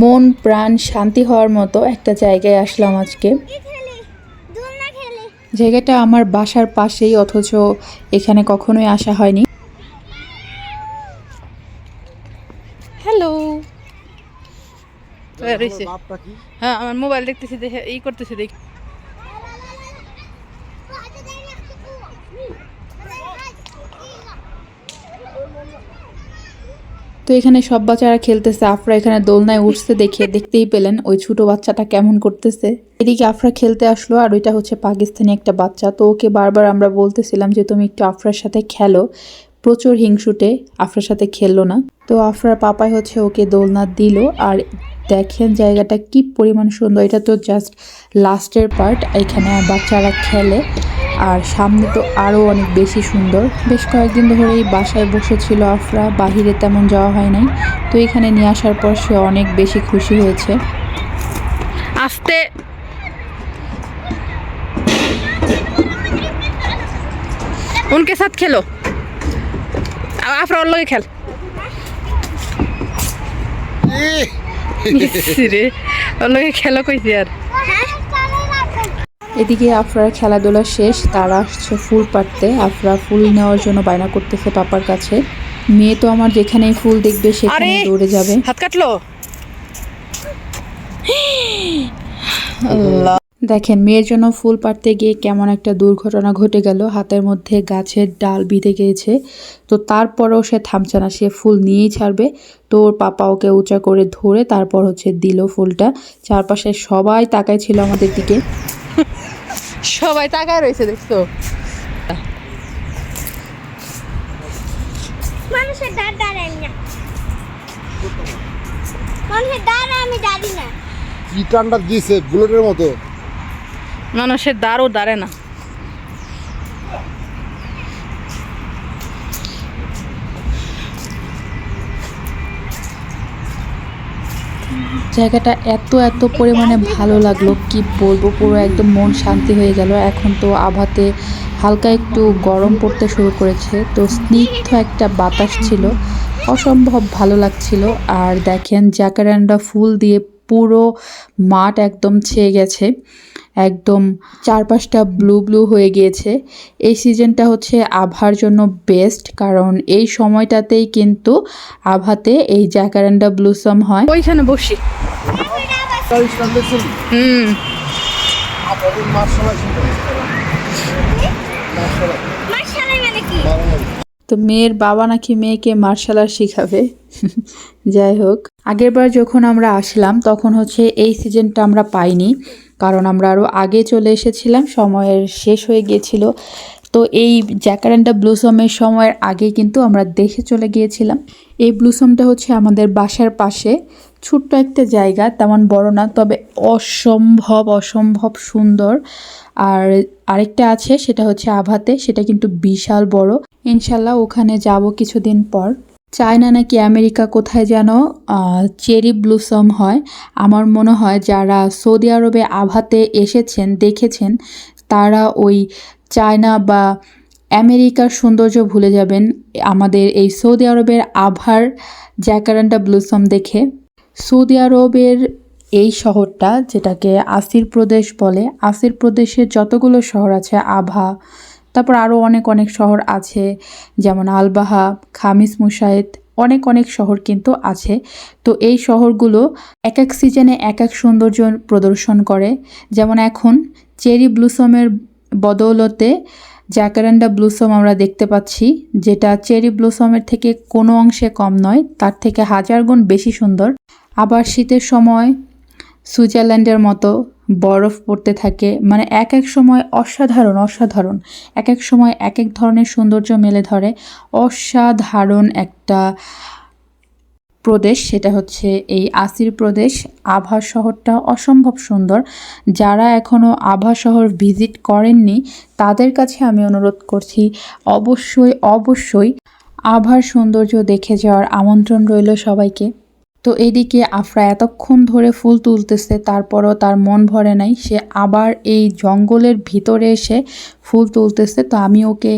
মন প্রাণ শান্তি হওয়ার মতো একটা জায়গায় আসলাম আজকে। জায়গাটা আমার বাসার পাশেই অথচ এখানে কখনোই আসা হয়নি। হ্যালো। হ্যাঁ আমার মোবাইল দেখতেছি দেখে এই করতেছি দেখ। তো এখানে সব বাচ্চারা খেলতেছে। আফরা এখানে দোলনায় উঠছে দেখে, দেখতেই পেলেন ওই ছোট বাচ্চাটা কেমন করতেছে। এদিকে আফরা খেলতে আসলো আর ওইটা হচ্ছে পাকিস্তানি একটা বাচ্চা। তো ওকে বারবার আমরা বলতেছিলাম যে, তুমি একটু আফরার সাথে খেলো। প্রচুর হিংসুটে আফরার সাথে খেললো না। তো আফরার পাপাই হচ্ছে ওকে দোলনা দিল আর দেখেন জায়গাটা কি পরিমাণ সুন্দর। এটা তো জাস্ট লাস্টের পার্ট এখানে বাচ্চারা খেলে। আর সামনে তো আরও অনেক বেশি সুন্দর। বেশ কয়েকদিন ধরে এই বাসায় বসেছিল আফরা বাহিরে তেমন যাওয়া হয় নাই। তো এখানে নিয়ে আসার পর সে অনেক বেশি খুশি হয়েছে। আসতে। উনকে সাথ খেলো। আফরা ওর খেল। রে খেলো কইছি আর। হ্যাঁ? এদিকে আফরার খেলাধুলা শেষ তারা আসছে ফুল পাড়তে। আফরা ফুল নেওয়ার জন্য বায়না করতেছে পাপার কাছে। মেয়ে তো আমার যেখানেই ফুল দেখবে সেখানে দৌড়ে যাবে। হাত কাটলো। দেখেন মেয়ের জন্য ফুল পাড়তে গিয়ে কেমন একটা দুর্ঘটনা ঘটে গেল। হাতের মধ্যে গাছের ডাল বিঁধে গিয়েছে। তো তারপরেও সে থামছে না সে ফুল নিয়েই ছাড়বে। তো ওর পাপা ওকে উঁচা করে ধরে তারপর হচ্ছে দিল ফুলটা। চারপাশে সবাই তাকাই ছিল আমাদের দিকে। সবাই তাকায় রয়েছে দেখছ? মানুষের দাঁড় দাঁড়াই না। মানুষের দাঁড় আমি দাঁড়ি না। কি টান্ডা দিয়েছে বুলেটের মতো। মানুষের দাঁড়ও দাঁড়ে না। জায়গাটা এত এত পরিমাণে ভালো লাগল, কি বলব, পুরো একদম মন শান্তি হয়ে গেল। এখন তো আভাতে হালকা একটু গরম পড়তে শুরু করেছে, তো স্নিগ্ধ একটা বাতাস ছিল, অসম্ভব ভালো লাগছিল। আর দেখেন জাকারান্ডা ফুল দিয়ে পুরো মাঠ একদম ছেয়ে গেছে। একদম চারপাশটা ব্লু ব্লু হয়ে গিয়েছে। এই সিজনটা হচ্ছে আভার জন্য বেস্ট কারণ এই সময়টাতেই কিন্তু আভাতে এই জ্যাকারান্ডা ব্লুসম হয়। ওইখানে বসি। হুম। তো মেয়ের বাবা নাকি মেয়েকে মার্শাল আর্ট শিখাবে। যাই হোক আগেরবার যখন আমরা আসলাম তখন হচ্ছে এই সিজনটা আমরা পাইনি। কারণ আমরা আরও আগে চলে এসেছিলাম, সময়ের শেষ হয়ে গিয়েছিল। তো এই জ্যাকারেন্টা ব্লুসমের সময়ের আগে কিন্তু আমরা দেখে চলে গিয়েছিলাম। এই ব্লুসমটা হচ্ছে আমাদের বাসার পাশে, ছোট্ট একটা জায়গা, তেমন বড় না, তবে অসম্ভব অসম্ভব সুন্দর। আর আরেকটা আছে, সেটা হচ্ছে আভাতে, সেটা কিন্তু বিশাল বড়। ইনশাল্লাহ ওখানে যাব কিছুদিন পর। চায়না নাকি আমেরিকা কোথায় যেন চেরি ব্লুসম হয়। আমার মনে হয় যারা সৌদি আরবে আভাতে এসেছেন, দেখেছেন, তারা ওই চায়না বা আমেরিকার সৌন্দর্য ভুলে যাবেন আমাদের এই সৌদি আরবের আভার জ্যাকারান্ডা ব্লুসম দেখে। সৌদি আরবের এই শহরটা, যেটাকে আসির প্রদেশ বলে, আসির প্রদেশের যতগুলো শহর আছে, আভা তারপর আরও অনেক অনেক শহর আছে, যেমন আলবাহা, খামিস মুসাইদ অনেক অনেক শহর কিন্তু আছে। তো এই শহরগুলো এক এক সিজনে এক এক সৌন্দর্য প্রদর্শন করে। যেমন এখন চেরি ব্লুসমের বদৌলতে জ্যাকারান্ডা ব্লুসম আমরা দেখতে পাচ্ছি, যেটা চেরি ব্লুসমের থেকে কোনো অংশে কম নয়, তার থেকে হাজার গুণ বেশি সুন্দর। আবার শীতের সময় সুইজারল্যান্ডের মতো বরফ পড়তে থাকে। মানে এক এক সময় অসাধারণ অসাধারণ। এক এক সময় এক এক ধরনের সৌন্দর্য মেলে ধরে। অসাধারণ একটা প্রদেশ, সেটা হচ্ছে এই আসির প্রদেশ। আভা শহরটা অসম্ভব সুন্দর। যারা এখনও আভা শহর ভিজিট করেননি, তাদের কাছে আমি অনুরোধ করছি, অবশ্যই অবশ্যই আভার সৌন্দর্য দেখে যাওয়ার আমন্ত্রণ রইল সবাইকে। তো এদিকে আফরা এতক্ষণ ধরে ফুল তুলতেছে, তারপরও তার মন ভরে নাই। সে আবার এই জঙ্গলের ভিতরে এসে ফুল তুলতেছে। তো আমি ওকে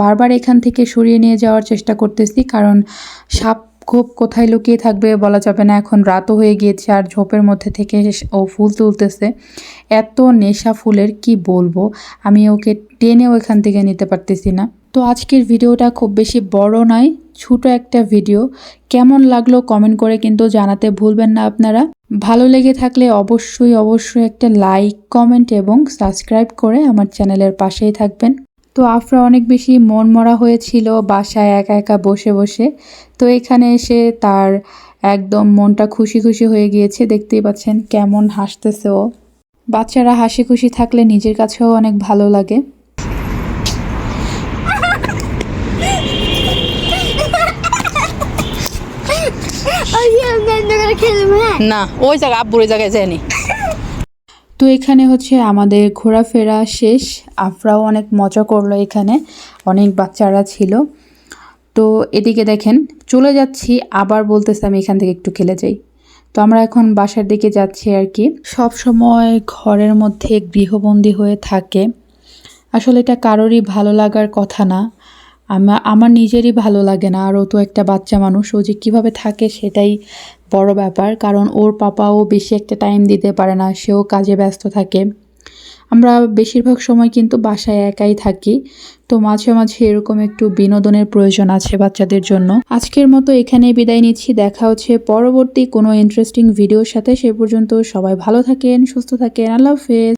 বারবার এখান থেকে সরিয়ে নিয়ে যাওয়ার চেষ্টা করতেছি, কারণ সাপ খুব কোথায় লুকিয়ে থাকবে বলা যাবে না। এখন রাতও হয়ে গিয়েছে আর ঝোপের মধ্যে থেকে ও ফুল তুলতেছে। এত নেশা ফুলের কি বলব? আমি ওকে টেনেও এখান থেকে নিতে পারতেছি না। তো আজকের ভিডিওটা খুব বেশি বড় নয়, ছোট একটা ভিডিও। কেমন লাগল কমেন্ট করে কিন্তু জানাতে ভুলবেন না আপনারা। ভালো লেগে থাকলে অবশ্যই অবশ্যই একটা লাইক, কমেন্ট এবং সাবস্ক্রাইব করে আমার চ্যানেলের পাশেই থাকবেন। তো আফরা অনেক বেশি মন মরা হয়েছিল বাসায় একা একা বসে বসে। তো এখানে এসে তার একদম মনটা খুশি খুশি হয়ে গিয়েছে। দেখতেই পাচ্ছেন কেমন হাসতেছে ও। বাচ্চারা হাসি খুশি থাকলে নিজের কাছেও অনেক ভালো লাগে। না ওই জায়গা আব্বুর ওই জায়গায় যায়নি। তো এখানে হচ্ছে আমাদের ঘোরাফেরা শেষ। আফরাও অনেক মজা করল এখানে। অনেক বাচ্চারা ছিল। তো এদিকে দেখেন, চলে যাচ্ছি। আবার বলতেছে আমি এখান থেকে একটু খেলে যাই। তো আমরা এখন বাসার দিকে যাচ্ছি আর কি। সব সময় ঘরের মধ্যে গৃহবন্দী হয়ে থাকে। আসলে এটা কারোরই ভালো লাগার কথা না। আমার আমার নিজেরই ভালো লাগে না। আর ও তো একটা বাচ্চা মানুষ, ও যে কীভাবে থাকে সেটাই বড় ব্যাপার। কারণ ওর পাপাও বেশি একটা টাইম দিতে পারে না, সেও কাজে ব্যস্ত থাকে। আমরা বেশিরভাগ সময় কিন্তু বাসায় একাই থাকি। তো মাঝে মাঝে এরকম একটু বিনোদনের প্রয়োজন আছে বাচ্চাদের জন্য। আজকের মতো এখানে বিদায় নিচ্ছি। দেখা হচ্ছে পরবর্তী কোনো ইন্টারেস্টিং ভিডিওর সাথে। সে পর্যন্ত সবাই ভালো থাকেন, সুস্থ থাকেন। আল্লাহ হাফেজ।